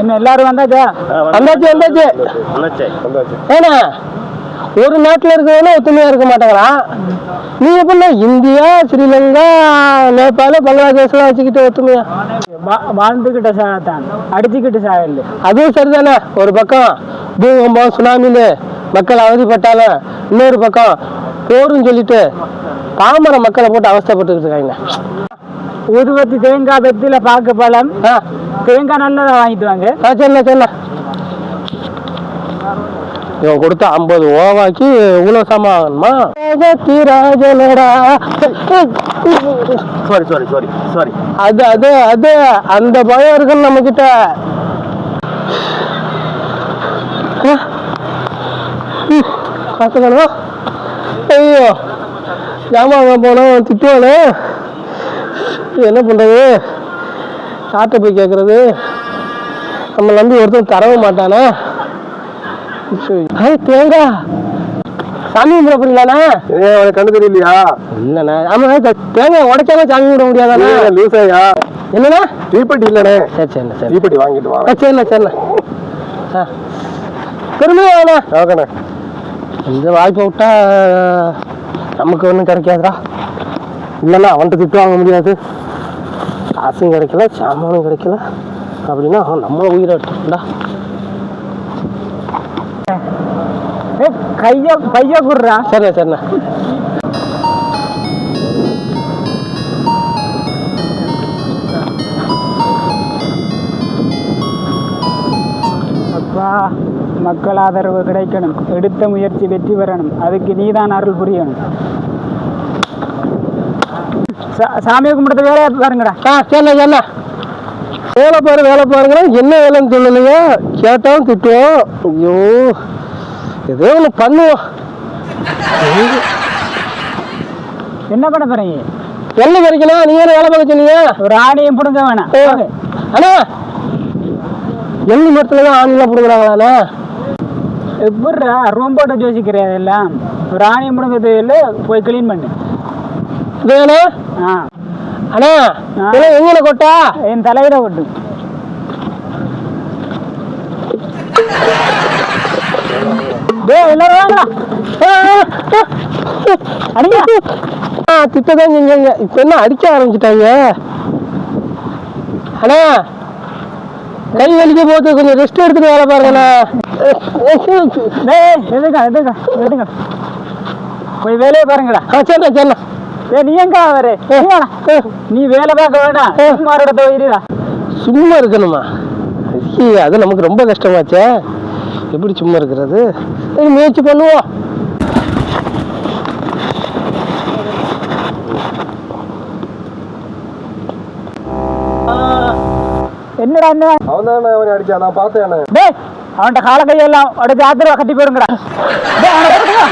இன்னும் எல்லாரும் வந்தாச்சா? வந்தாச்சு. வந்தாச்சு ஏன்னா ஒரு நாட்டில் இருக்கிறவங்க ஒத்துமையா இருக்க மாட்டாங்களாம் நீ எப்படின்னா இந்தியா ஸ்ரீலங்கா நேபாள பங்களாதேஷ்லாம் வச்சுக்கிட்டு ஒத்துமையா? வாழ்ந்துகிட்ட சாகத்தான் அடிச்சுக்கிட்டு சாகல அதுவும் சரிதானே ஒரு பக்கம் பூகம்பம் சுனாமின்னு மக்கள் அவதிப்பட்டாலும் இன்னொரு பக்கம் போருன்னு சொல்லிட்டு பாமர மக்களை போட்டு அவஸ்தைப்பட்டுக்கிட்டு இருக்காங்க. ஊதுபத்தி தேங்காய் வெத்தில பாக்கு பழம். தேங்காய் நல்லதா வாங்கிட்டு வாங்க சொன்ன சொன்ன இவன் கொடுத்த ஐம்பது ஓவாக்கி இவ்வளோ சமாகணுமா ராஜனடா சாரி சாரி சாரி சாரி அது அது அது அந்த பயம் இருக்குன்னு நம்ம கிட்ட பார்த்துக்கணும்? ஐயோ ஜாமான் போனோம் திட்டுவானே? என்ன பண்றது? சாட்டை போய் கேட்கறது நம்ம நம்பி ஒருத்தன் தரவும் மாட்டானே? ஐய், தேங்காய் சாமி கும்பிட ஏன் அவனுக்கு கண்ணு தெரியலையா? இல்லைண்ணா. ஆமா தேங்காய் உடைச்சாலும் சாமி கும்பிட முடியாதாண்ணா? லூசாயா? என்னண்ணா? தீப்பெட்டி இல்லனே சரி சரிண்ணா சரி. தீப்பெட்டி வாங்கிட்டு வாங்க சரிண்ணா சரிண்ணா. ஆ. பெருமையா வேணா ஓகேண்ணே. இந்த வாய்ப்பை விட்டா நமக்கு ஒன்றும் கிடைக்காதுடா. இல்லைண்ணா அவன்கிட்ட திட்டு வாங்க முடியாது. காசும் கிடைக்கல சாமானும் கிடைக்கல. அப்படின்னா நம்ம உயிரை ஏய், கைய பைய குடுறா. சரிண்ணா சரிண்ணா. அப்பா மக்கள் ஆதரவு கிடைக்கணும். எடுத்த முயற்சி வெற்றி பெறணும். அதுக்கு நீதான் அருள் புரியணும். சாமியை கும்பிடுறது வேலையா பாருங்கடா. ஆ சரிண்ணா சரிண்ணா வேலை பாரு வேலை பாருங்கன்னா என்ன வேலைன்னு சொல்லலைங்க கேட்டாலும் திட்டுவோம். ஐயோ ஏதோ ஒன்று பண்ணுவோம். என்ன பண்ண போறீங்க? என்ன கிடைக்கணும் நீ என்ன வேலை பார்க்க சொன்னீங்க? ஒரு ஆணையம் பிடுங்க வேணாம். அண்ணா எள்ளு மரத்துல தான் ஆணிலாம் பிடுங்குறாங்களாண்ணா எப்படிடா ரொம்ப யோசிக்கிறியா எல்லாம் ஒரு ஆணையம் பிடுங்கிறது இல்லை போய் க்ளீன் பண்ணு. வேணா அண்ணா எங்கன கொட்டா? என் தலையில ஆ திட்டதான் செஞ்சாங்க இப்போ என்ன அடிக்க ஆரம்பிச்சிட்டாங்க? அண்ணா கை வலிக்க போது கொஞ்சம் ரெஸ்ட் எடுத்துட்டு வேலை பாருங்கண்ணா. போய் வேலையை பாருங்கடா. ஆ சரிண்ணா சரிண்ணா. நீ எங்க வர? நீ வேலை பார்க்க வேண்டாம். சும்மாரோட போயிருடா சும்மா இருக்கணுமா? ஐயே, அது நமக்கு ரொம்ப கஷ்டமாச்சே. எப்படி சும்மா இருக்கிறது? முயற்சி பண்ணுவோம். என்னடா என்ன? அவன் தானே அவனை அடிச்சான் நான் பார்த்தேன் டேய் அவன்கிட்ட கால கையெல்லாம் உடச்சு ஆத்திரவா கட்டி போயிருங்கடா போட்டுக்கோ.